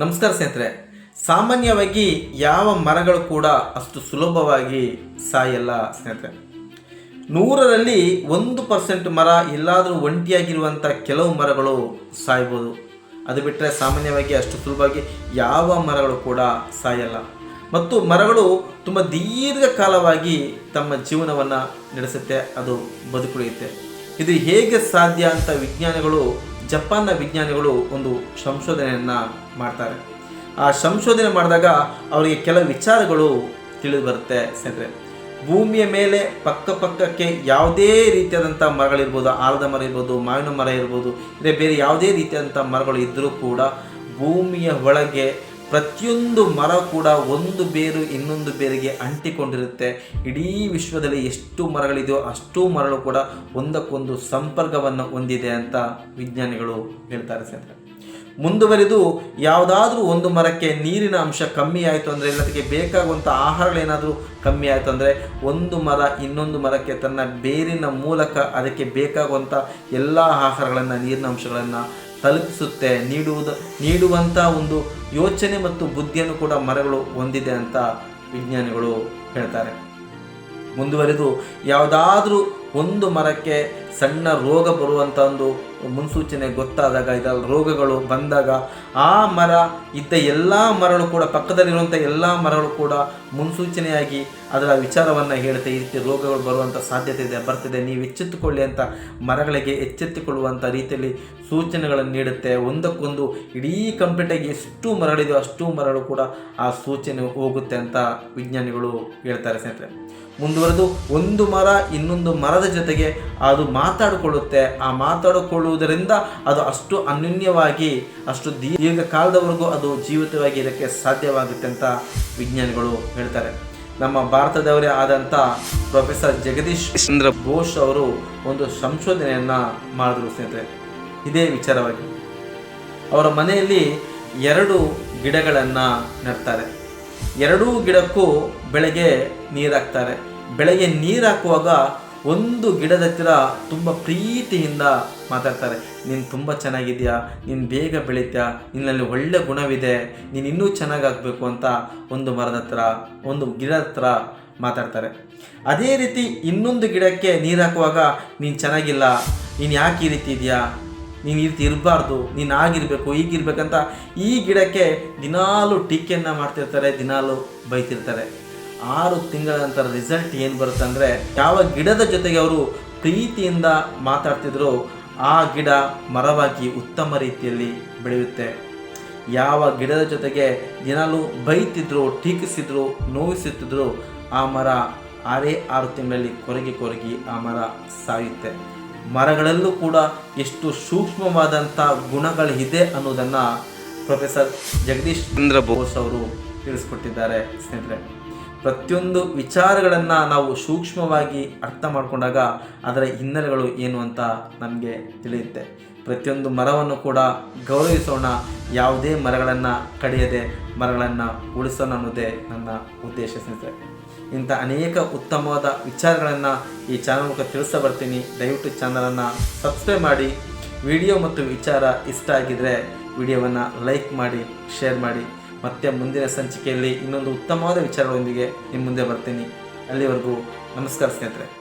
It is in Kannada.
ನಮಸ್ಕಾರ ಸ್ನೇಹಿತರೆ. ಸಾಮಾನ್ಯವಾಗಿ ಯಾವ ಮರಗಳು ಕೂಡ ಅಷ್ಟು ಸುಲಭವಾಗಿ ಸಾಯಲ್ಲ ಸ್ನೇಹಿತರೆ. ನೂರರಲ್ಲಿ ಒಂದು ಪರ್ಸೆಂಟ್ ಮರ ಎಲ್ಲಾದರೂ ಒಂಟಿಯಾಗಿರುವಂಥ ಕೆಲವು ಮರಗಳು ಸಾಯ್ಬೋದು. ಅದು ಬಿಟ್ಟರೆ ಸಾಮಾನ್ಯವಾಗಿ ಅಷ್ಟು ಸುಲಭವಾಗಿ ಯಾವ ಮರಗಳು ಕೂಡ ಸಾಯಲ್ಲ. ಮತ್ತು ಮರಗಳು ತುಂಬ ದೀರ್ಘಕಾಲವಾಗಿ ತಮ್ಮ ಜೀವನವನ್ನು ನಡೆಸುತ್ತೆ, ಅದು ಬದುಕುಳಿಯುತ್ತೆ. ಇದು ಹೇಗೆ ಸಾಧ್ಯ ಅಂತ ವಿಜ್ಞಾನಿಗಳು ಜಪಾನ್ನ ವಿಜ್ಞಾನಿಗಳು ಒಂದು ಸಂಶೋಧನೆಯನ್ನು ಮಾಡ್ತಾರೆ. ಆ ಸಂಶೋಧನೆ ಮಾಡಿದಾಗ ಅವರಿಗೆ ಕೆಲವು ವಿಚಾರಗಳು ತಿಳಿದು ಬರುತ್ತೆ ಸ್ನೇಹಿತರೆ. ಭೂಮಿಯ ಮೇಲೆ ಪಕ್ಕ ಪಕ್ಕಕ್ಕೆ ಯಾವುದೇ ರೀತಿಯಾದಂಥ ಮರಗಳಿರ್ಬೋದು ಆಲದ ಮರ ಇರ್ಬೋದು, ಮಾವಿನ ಮರ ಇರ್ಬೋದು ಇದೇ ಬೇರೆ ಯಾವುದೇ ರೀತಿಯಾದಂಥ ಮರಗಳು ಇದ್ದರೂ ಕೂಡ ಭೂಮಿಯ ಒಳಗೆ ಪ್ರತಿಯೊಂದು ಮರ ಕೂಡ ಒಂದು ಬೇರು ಇನ್ನೊಂದು ಬೇರಿಗೆ ಅಂಟಿಕೊಂಡಿರುತ್ತೆ. ಇಡೀ ವಿಶ್ವದಲ್ಲಿ ಎಷ್ಟು ಮರಗಳಿದೆಯೋ ಅಷ್ಟು ಮರಗಳು ಕೂಡ ಒಂದಕ್ಕೊಂದು ಸಂಪರ್ಕವನ್ನು ಹೊಂದಿದೆ ಅಂತ ವಿಜ್ಞಾನಿಗಳು ಹೇಳ್ತಾರೆ ಸ್ನೇಹಿತರೆ. ಮುಂದುವರಿದು ಯಾವುದಾದ್ರೂ ಒಂದು ಮರಕ್ಕೆ ನೀರಿನ ಅಂಶ ಕಮ್ಮಿ ಆಯಿತು ಅಂದರೆ ಅದಕ್ಕೆ ಬೇಕಾಗುವಂಥ ಆಹಾರಗಳೇನಾದರೂ ಕಮ್ಮಿ ಆಯಿತು ಅಂದರೆ ಒಂದು ಮರ ಇನ್ನೊಂದು ಮರಕ್ಕೆ ತನ್ನ ಬೇರಿನ ಮೂಲಕ ಅದಕ್ಕೆ ಬೇಕಾಗುವಂಥ ಎಲ್ಲ ಆಹಾರಗಳನ್ನು, ನೀರಿನ ಅಂಶಗಳನ್ನು ತಲುಪಿಸುತ್ತೆ, ನೀಡುವುದು, ನೀಡುವಂಥ ಒಂದು ಯೋಚನೆ ಮತ್ತು ಬುದ್ಧಿಯನ್ನು ಕೂಡ ಮರಗಳು ಹೊಂದಿದೆ ಅಂತ ವಿಜ್ಞಾನಿಗಳು ಹೇಳ್ತಾರೆ. ಮುಂದುವರೆದು ಯಾವುದಾದ್ರೂ ಒಂದು ಮರಕ್ಕೆ ಸಣ್ಣ ರೋಗ ಬರುವಂಥ ಒಂದು ಮುನ್ಸೂಚನೆ ಗೊತ್ತಾದಾಗ ಇದರ ರೋಗಗಳು ಬಂದಾಗ ಆ ಮರ ಇದ್ದ ಎಲ್ಲ ಮರಗಳು ಕೂಡ ಪಕ್ಕದಲ್ಲಿರುವಂಥ ಎಲ್ಲ ಮರಗಳು ಕೂಡ ಮುನ್ಸೂಚನೆಯಾಗಿ ಅದರ ವಿಚಾರವನ್ನು ಹೇಳುತ್ತೆ ಈ ರೀತಿ ರೋಗಗಳು ಬರುವಂಥ ಸಾಧ್ಯತೆ ಇದೆ, ಬರ್ತಿದೆ. ನೀವು ಎಚ್ಚೆತ್ತುಕೊಳ್ಳಿ ಅಂತ ಮರಗಳಿಗೆ ಎಚ್ಚೆತ್ತುಕೊಳ್ಳುವಂಥ ರೀತಿಯಲ್ಲಿ ಸೂಚನೆಗಳನ್ನು ನೀಡುತ್ತೆ. ಒಂದಕ್ಕೊಂದು ಇಡೀ ಕಂಪ್ಲೀಟಾಗಿ ಎಷ್ಟು ಮರಗಳಿದೆಯೋ ಅಷ್ಟು ಮರಗಳು ಕೂಡ ಆ ಸೂಚನೆ ಹೋಗುತ್ತೆ ಅಂತ ವಿಜ್ಞಾನಿಗಳು ಹೇಳ್ತಾರೆ ಸ್ನೇಹಿತರೆ. ಮುಂದುವರೆದು ಒಂದು ಮರ ಇನ್ನೊಂದು ಮರದ ಜೊತೆಗೆ ಅದು ಮಾತಾಡಿಕೊಳ್ಳುತ್ತೆ. ಆ ಮಾತಾಡಿಕೊಳ್ಳುವುದರಿಂದ ಅದು ಅಷ್ಟು ಅನ್ಯೂನ್ಯವಾಗಿ, ಅಷ್ಟು ದೀರ್ಘ ಕಾಲದವರೆಗೂ ಅದು ಜೀವಿತವಾಗಿ ಇದಕ್ಕೆ ಸಾಧ್ಯವಾಗುತ್ತೆ ಅಂತ ವಿಜ್ಞಾನಿಗಳು ಹೇಳ್ತಾರೆ. ನಮ್ಮ ಭಾರತದವರೇ ಆದಂಥ ಪ್ರೊಫೆಸರ್ ಜಗದೀಶ್ ಚಂದ್ರ ಬೋಸ್ ಅವರು ಒಂದು ಸಂಶೋಧನೆಯನ್ನು ಮಾಡಿದ್ರು ಸ್ನೇಹಿತರೆ. ಇದೇ ವಿಚಾರವಾಗಿ. ಅವರ ಮನೆಯಲ್ಲಿ ಎರಡು ಗಿಡಗಳನ್ನು ನೆಡ್ತಾರೆ. ಎರಡೂ ಗಿಡಕ್ಕೂ ಬೆಳಗ್ಗೆ ನೀರಾಕ್ತಾರೆ. ಬೆಳಗ್ಗೆ ನೀರು ಹಾಕುವಾಗ ಒಂದು ಗಿಡದ ಹತ್ತಿರ ತುಂಬ ಪ್ರೀತಿಯಿಂದ ಮಾತಾಡ್ತಾರೆ. ನೀನು ತುಂಬ ಚೆನ್ನಾಗಿದೆಯಾ? ನೀನು ಬೇಗ ಬೆಳೀತ್ಯಾ? ನಿನ್ನಲ್ಲಿ ಒಳ್ಳೆ ಗುಣವಿದೆ. ನೀನು ಇನ್ನೂ ಚೆನ್ನಾಗಾಗಬೇಕು ಅಂತ ಒಂದು ಮರದ ಹತ್ರ ಒಂದು ಗಿಡದ ಹತ್ರ ಮಾತಾಡ್ತಾರೆ. ಅದೇ ರೀತಿ ಇನ್ನೊಂದು ಗಿಡಕ್ಕೆ ನೀರು ಹಾಕುವಾಗ, ನೀನು ಚೆನ್ನಾಗಿಲ್ಲ. ನೀನು ಯಾಕೆ ಈ ರೀತಿ ಇದೆಯಾ? ನೀನು ಈ ರೀತಿ ಇರಬಾರ್ದು. ನೀನು ಆಗಿರಬೇಕು, ಈಗಿರ್ಬೇಕಂತ ಈ ಗಿಡಕ್ಕೆ ದಿನಾಲು ಟೀಕೆಯನ್ನು ಮಾಡ್ತಿರ್ತಾರೆ, ದಿನಾಲು ಬೈತಿರ್ತಾರೆ. ಆರು ತಿಂಗಳ ನಂತರ ರಿಸಲ್ಟ್ ಏನು ಬರುತ್ತೆ ಅಂದರೆ, ಯಾವ ಗಿಡದ ಜೊತೆಗೆ ಅವರು ಪ್ರೀತಿಯಿಂದ ಮಾತಾಡ್ತಿದ್ರು ಆ ಗಿಡ ಮರವಾಗಿ ಉತ್ತಮ ರೀತಿಯಲ್ಲಿ ಬೆಳೆಯುತ್ತೆ. ಯಾವ ಗಿಡದ ಜೊತೆಗೆ ದಿನಾಲು ಬೈತಿದ್ರು, ಟೀಕಿಸಿದ್ರು ನೋವಿಸುತ್ತಿದ್ರು ಆ ಮರ ಆರೇ ಆರು ತಿಂಗಳಲ್ಲಿ ಕೊರಗಿ ಕೊರಗಿ ಆ ಮರ ಸಾಯುತ್ತೆ. ಮರಗಳಲ್ಲೂ ಕೂಡ ಎಷ್ಟು ಸೂಕ್ಷ್ಮವಾದಂಥ ಗುಣಗಳಿದೆ ಅನ್ನೋದನ್ನು ಪ್ರೊಫೆಸರ್ ಜಗದೀಶ್ ಚಂದ್ರ ಬೋಸ್ ಅವರು ತಿಳಿಸ್ಕೊಟ್ಟಿದ್ದಾರೆ ಸ್ನೇಹಿತರೆ. ಪ್ರತಿಯೊಂದು ವಿಚಾರಗಳನ್ನು ನಾವು ಸೂಕ್ಷ್ಮವಾಗಿ ಅರ್ಥ ಮಾಡಿಕೊಂಡಾಗ ಅದರ ಹಿನ್ನೆಲೆಗಳು ಏನು ಅಂತ ನಮಗೆ ತಿಳಿಯುತ್ತೆ. ಪ್ರತಿಯೊಂದು ಮರವನ್ನು ಕೂಡ ಗೌರವಿಸೋಣ. ಯಾವುದೇ ಮರಗಳನ್ನು ಕಡಿಯದೆ, ಮರಗಳನ್ನು ಉಳಿಸೋಣ ಅನ್ನೋದೇ ನನ್ನ ಉದ್ದೇಶ ಸ್ನೇಹಿತರೆ. ಇಂಥ ಅನೇಕ ಉತ್ತಮವಾದ ವಿಚಾರಗಳನ್ನು ಈ ಚಾನಲ್ ಮೂಲಕ ತಿಳಿಸ್ತಾ ಬರ್ತೀನಿ. ದಯವಿಟ್ಟು ಚಾನಲನ್ನು ಸಬ್ಸ್ಕ್ರೈಬ್ ಮಾಡಿ. ವಿಡಿಯೋ ಮತ್ತು ವಿಚಾರ ಇಷ್ಟ ಆಗಿದ್ದರೆ ವಿಡಿಯೋವನ್ನು ಲೈಕ್ ಮಾಡಿ, ಶೇರ್ ಮಾಡಿ. ಮತ್ತೆ ಮುಂದಿನ ಸಂಚಿಕೆಯಲ್ಲಿ ಇನ್ನೊಂದು ಉತ್ತಮವಾದ ವಿಚಾರಗಳೊಂದಿಗೆ ನಿಮ್ಮ ಮುಂದೆ ಬರ್ತೀನಿ. ಅಲ್ಲಿವರೆಗೂ ನಮಸ್ಕಾರ ಸ್ನೇಹಿತರೆ.